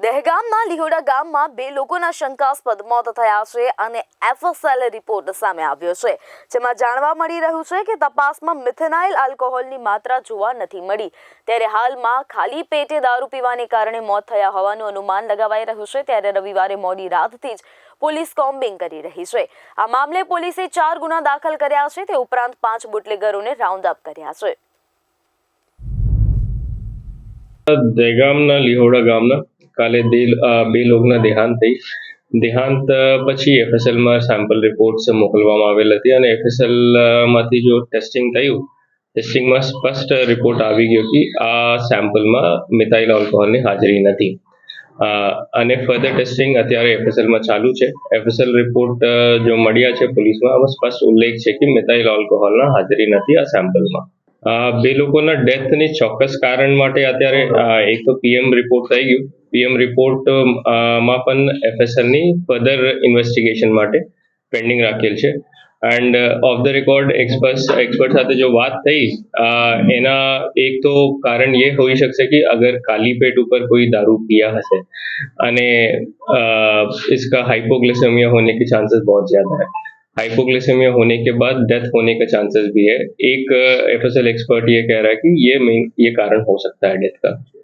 દહેગામના લીહોડા ગામમાં બે લોકોના શંકાસ્પદ મોત થયા છે અને એફએસએલ રિપોર્ટ સામે આવ્યો છે, જેમાં જાણવા મળી રહ્યું છે કે તપાસમાં મિથેનાઇલ આલ્કોહોલની માત્રા જોવા નથી મળી. ત્યારે હાલમાં ખાલી પેટે દારૂ પીવાને કારણે મોત થયા હોવાનું અનુમાન લગાવાઈ રહ્યું છે. ત્યારે રવિવારે મોડી રાતથી જ પોલીસ કોમ્બિંગ કરી રહી છે. આ મામલે પોલીસે ચાર ગુના દાખલ કર્યા છે. તે ઉપરાંત પાંચ બુટલેગરોને રાઉન્ડ અપ કર્યા છે. દહેગામના લિહોડા ગામના કાલે દે- બે લોકોના દેહાંત થઈ. દેહાંત પછી એફએસએલમાં સેમ્પલ રિપોર્ટ્સ મોકલવામાં આવેલ હતી અને એફએસએલમાંથી જો ટેસ્ટિંગ થયું ટેસ્ટિંગમાં સ્પષ્ટ રિપોર્ટ આવી ગયો કે આ સેમ્પલમાં મિથાઇલ આલ્કોહોલની હાજરી નથી. અને ફર્ધર ટેસ્ટિંગ અત્યારે એફએસએલમાં ચાલુ છે. એફએસએલ રિપોર્ટ જો મળ્યા છે પોલીસમાં, આમાં સ્પષ્ટ ઉલ્લેખ છે કે મિથાઇલ આલ્કોહોલના હાજરી નથી આ સેમ્પલમાં બે લોકોના ડેથની ચોક્કસ કારણ માટે અત્યારે એક તો પીએમ રિપોર્ટ થઈ ગયું. પીએમ રિપોર્ટ અ, માં પણ એફએસએલની ફર્ધર ઇન્વેસ્ટિગેશન માટે પેન્ડિંગ રાખેલ છે and off the record expert expert સાથે જો વાત થઈ અ, એના એક તો કારણ ये હોઈ શકશે कि अगर काली पेट ऊपर कोई दारू पिया हसे અને अ, इसका हाइपोग्लिसेमिया होने के चांसेस बहुत ज्यादा है हाइपोग्लिसेमिया होने के बाद डेथ होने का चांसेस भी है एक एफ एक्सपर्ट ये कह रहा है कि ये मेन ये कारण हो सकता है डेथ का